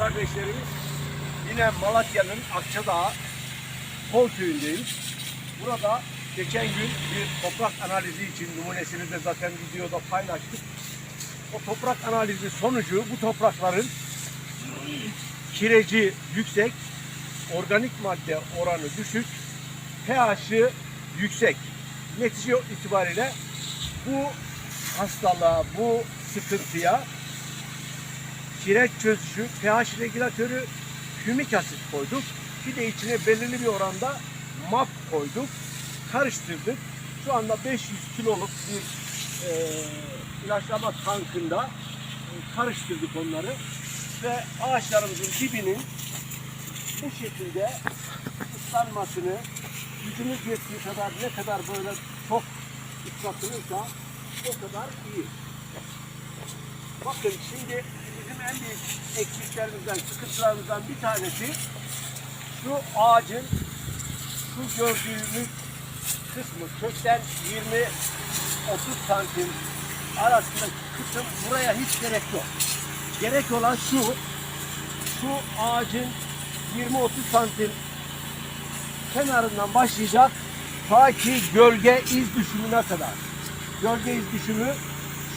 kardeşlerimiz yine Malatya'nın Akçadağ Kol köyündeyiz. Burada geçen gün bir toprak analizi için numunesini de zaten videoda paylaştık. O toprak analizi sonucu bu toprakların kireci yüksek, organik madde oranı düşük, pH'ı yüksek. Netice itibariyle bu hastalığa, bu sıkıntıya kireç çözücü, pH regülatörü, hümik asit koyduk. Bir de içine belirli bir oranda MAP koyduk. Karıştırdık. Şu anda 500 kiloluk bir e, ilaçlama tankında e, karıştırdık onları. Ve ağaçlarımızın dibinin bu şekilde ıslanmasını gücümüz yettiği kadar ne kadar böyle çok ıslatılırsa o kadar iyi. Bakın şimdi en büyük eksiklerimizden, sıkıntılarımızdan bir tanesi şu ağacın şu gördüğümüz kısmı kökten 20-30 santim arasındaki kısım buraya hiç gerek yok. Gerek olan şu, şu ağacın 20-30 santim kenarından başlayacak ta ki gölge iz düşümüne kadar. Gölge iz düşümü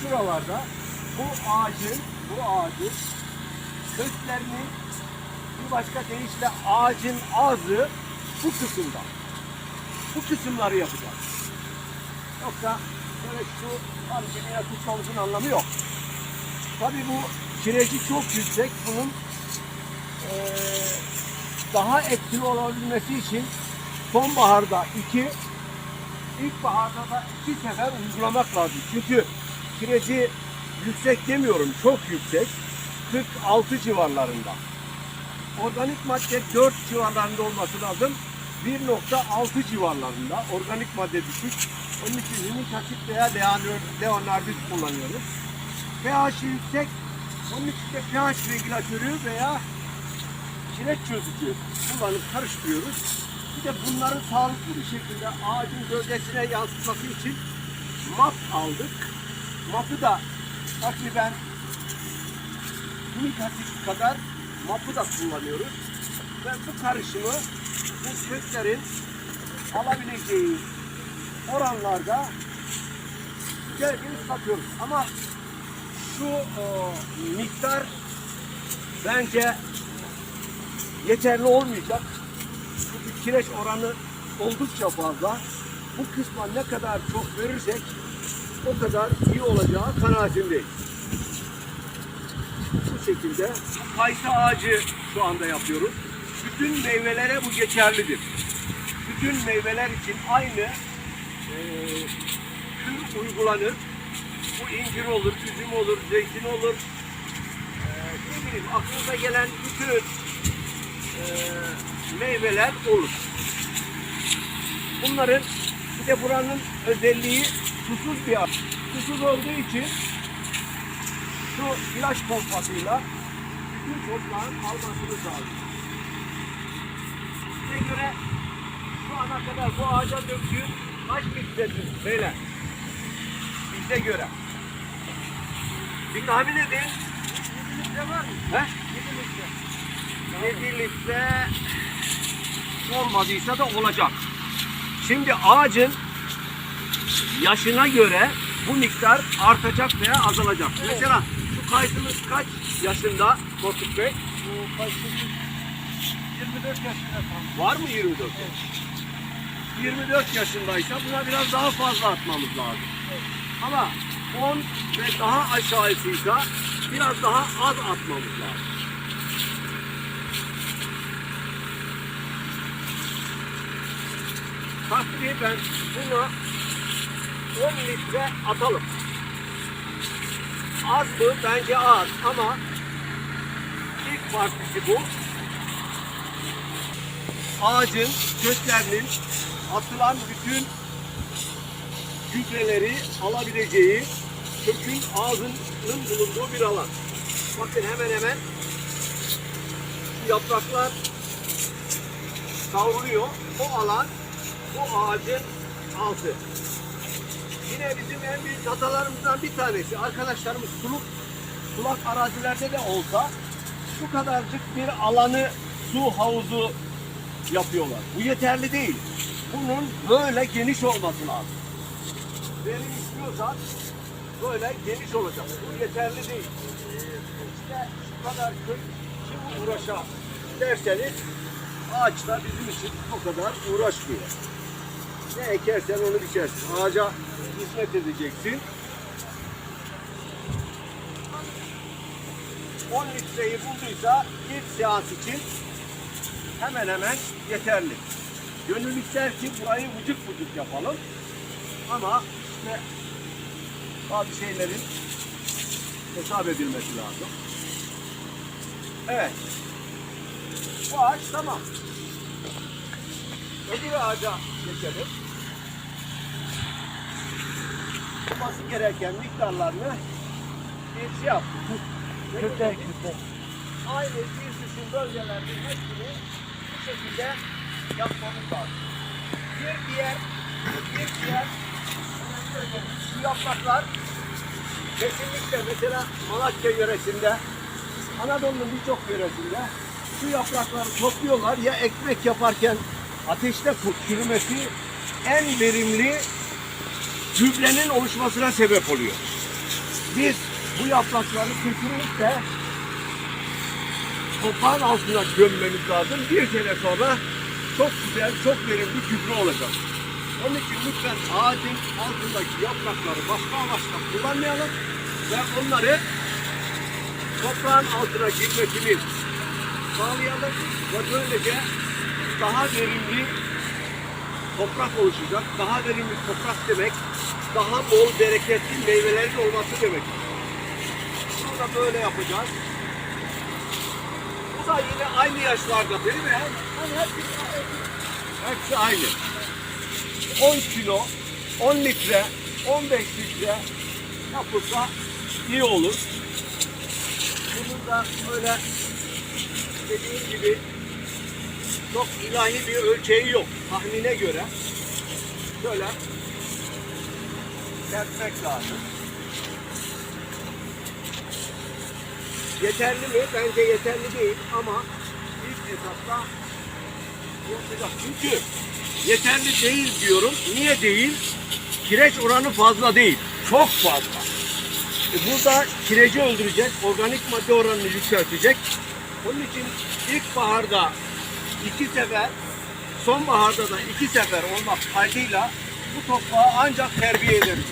şuralarda bu ağacın bu ağacın köklerinin bir başka deyişle ağacın ağzı bu kısımda. Bu kısımları yapacağız. Yoksa böyle şu harcamaya tutmamızın anlamı yok. Tabii bu kireci çok yüksek. Bunun eee, daha etkili olabilmesi için sonbaharda iki, ilkbaharda da iki sefer uygulamak lazım. Çünkü kireci yüksek demiyorum, çok yüksek. 46 civarlarında. Organik madde 4 civarlarında olması lazım. 1.6 civarlarında organik madde düşük. Onun için hümik asit veya leonard- leonardit kullanıyoruz. pH yüksek. Onun için de pH regülatörü veya kireç çözücü kullanıp karıştırıyoruz. Bir de bunları sağlıklı bir şekilde ağacın gövdesine yansıtması için map aldık. Mapı da takriben hümik asit kadar mapı da kullanıyoruz. Ve bu karışımı bu köklerin alabileceği oranlarda güzel bir ıslatıyoruz. Ama şu o, miktar bence yeterli olmayacak. Çünkü kireç oranı oldukça fazla. Bu kısma ne kadar çok verirsek o kadar iyi olacağı kanaatindeyim. Bu şekilde kayısı ağacı şu anda yapıyoruz. Bütün meyvelere bu geçerlidir. Bütün meyveler için aynı e, tür uygulanır. Bu incir olur, üzüm olur, zeytin olur. E, ne bileyim aklınıza gelen bütün e, meyveler olur. Bunların bir de buranın özelliği susuz bir ağaç. Susuz olduğu için şu ilaç pompasıyla bütün toprağın almasını sağlıyor. Size göre şu ana kadar bu ağaca döktüğüm kaç litredir beyler? Bize göre. Bir tahmin edin. 7 litre var mı? He? 7 litre. 7 litre olmadıysa da olacak. Şimdi ağacın yaşına göre bu miktar artacak veya azalacak. Mesela şu kayısımız kaç yaşında Korkut Bey? Bu kaçıncı? 24 yaşında tam. Var mı 24 yaş? 24 yaşındaysa buna biraz daha fazla atmamız lazım. Ama 10 ve daha aşağısıysa biraz daha az atmamız lazım. Takriben buna 10 litre atalım. Az mı? Bence az ama ilk partisi bu ağacın köklerinin atılan bütün gübreleri alabileceği kökün ağzının bulunduğu bir alan. Bakın hemen hemen yapraklar savruluyor. O alan bu ağacın altı. Yine bizim en büyük hatalarımızdan bir tanesi arkadaşlarımız suluk sulak arazilerde de olsa bu kadarcık bir alanı su havuzu yapıyorlar. Bu yeterli değil. Bunun böyle geniş olması lazım. Verim istiyorsan böyle geniş olacak. Bu yeterli değil. İşte şu kadar kök kim uğraşa derseniz ağaçlar bizim için o kadar uğraşmıyor. Ne ekersen onu biçersin. Ağaca hizmet edeceksin. 10 litreyi bulduysa ilk seans için hemen hemen yeterli. Gönül ister ki burayı vıcık vıcık yapalım. Ama işte bazı şeylerin hesap edilmesi lazım. Evet. Bu ağaç tamam. Öbür ağaca geçelim. Olması gereken miktarlarını bir şey yaptık. Köte köte. Aynı bir bölgelerin hepsini bu şekilde yapmamız lazım. Bir diğer, bir diğer şu yapraklar kesinlikle mesela Malatya yöresinde, Anadolu'nun birçok yöresinde şu yaprakları topluyorlar ya ekmek yaparken ateşte çürümesi en verimli gübrenin oluşmasına sebep oluyor. Biz bu yaprakları kesinlikle toprağın altına gömmemiz lazım. Bir sene sonra çok güzel, çok verimli gübre olacak. Onun için lütfen ağacın altındaki yaprakları başka amaçla kullanmayalım ve onları toprağın altına girmesini sağlayalım ve böylece daha verimli toprak oluşacak. Daha verimli toprak demek, daha bol bereketli meyvelerin olması demek. Bunu da böyle yapacağız. Bu da yine aynı yaşlarda değil mi? Hani hepsi, aynı. 10 kilo, 10 litre, 15 litre yapılsa iyi olur. Bunun da öyle dediğim gibi çok ilahi bir ölçeği yok. Tahmine göre şöyle serpmek lazım. Yeterli mi? Bence yeterli değil ama ilk etapta yapacak. Çünkü yeterli değil diyorum. Niye değil? Kireç oranı fazla değil. Çok fazla. E burada kireci öldürecek, organik madde oranını yükseltecek. Onun için ilkbaharda iki sefer, sonbaharda da iki sefer olmak kaydıyla bu toprağı ancak terbiye ederiz.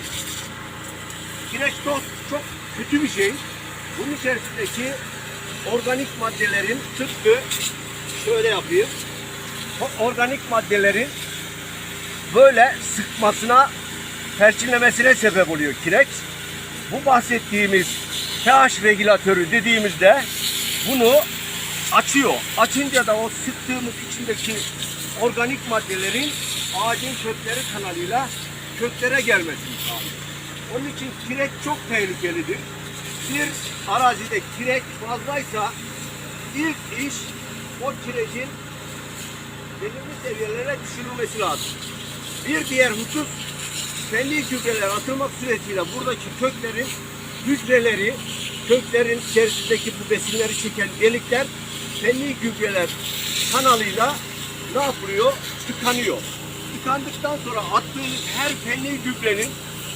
Kireç toz çok kötü bir şey. Bunun içerisindeki organik maddelerin tıpkı şöyle yapayım. Organik maddelerin böyle sıkmasına, perçinlemesine sebep oluyor kireç. Bu bahsettiğimiz pH regülatörü dediğimizde bunu açıyor. Açınca da o sıktığımız içindeki organik maddelerin ağacın kökleri kanalıyla köklere gelmesini sağlıyor. Onun için kireç çok tehlikelidir. Bir arazide kireç fazlaysa ilk iş o kirecin belirli seviyelere düşürülmesi lazım. Bir diğer husus fenli gübreler atılmak suretiyle buradaki köklerin hücreleri, köklerin içerisindeki bu besinleri çeken delikler fenli gübreler kanalıyla ne yapılıyor? Tıkanıyor. Tıkandıktan sonra attığınız her fenli gübrenin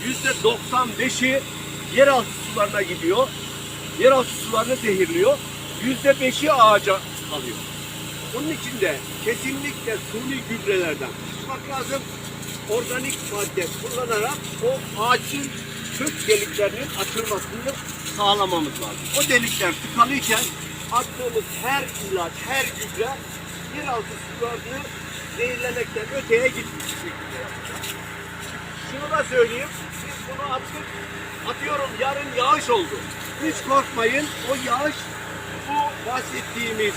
yüzde 95'i yeraltı sularına gidiyor. Yeraltı sularını zehirliyor. Yüzde beşi ağaca kalıyor. Onun için de kesinlikle suni gübrelerden çıkmak lazım. Organik madde kullanarak o ağacın kök deliklerinin açılmasını sağlamamız lazım. O delikler tıkalıyken attığımız her ilaç, her gübre yeraltı sularını zehirlemekten öteye gitmiş şekilde. Şunu da söyleyeyim, biz bunu attık, atıyorum yarın yağış oldu. Hiç korkmayın, o yağış bu bahsettiğimiz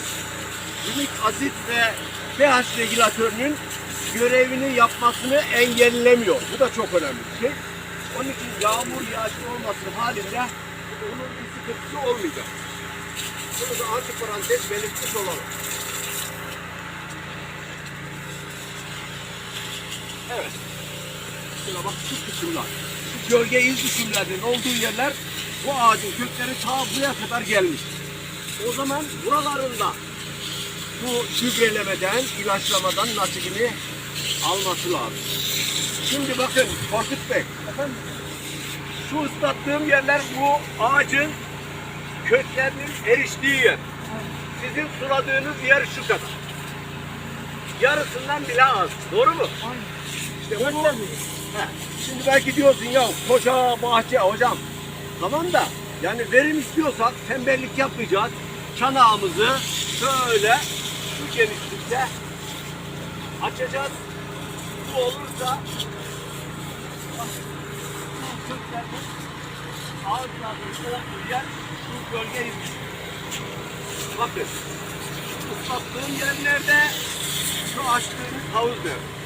ümik asit ve pH regülatörünün görevini yapmasını engellemiyor. Bu da çok önemli bir şey. Onun için yağmur yağışlı olması halinde onun bir sıkıntısı olmayacak. Da antiparantez belirtmiş olalım. Evet. Şuna bak şu kısımlar. Şu gölge iz düşümlerinin olduğu yerler bu ağacın kökleri ta buraya kadar gelmiş. o zaman buralarında bu gübrelemeden, ilaçlamadan nasibini alması lazım. Şimdi bakın Korkut Bey, Efendim? şu ıslattığım yerler bu ağacın köklerinin eriştiği yer. Sizin suladığınız yer şu kadar. Yarısından bile az. Doğru mu? Aynen. İşte mi? He, şimdi belki diyorsun ya koca bahçe hocam. Tamam da yani verim istiyorsak tembellik yapmayacağız. Çanağımızı şöyle şu genişlikte açacağız. Bu olursa bu köklerin ağaçların olduğu yer şu bölge Bakın ıslattığım yerlerde şu açtığımız havuz der.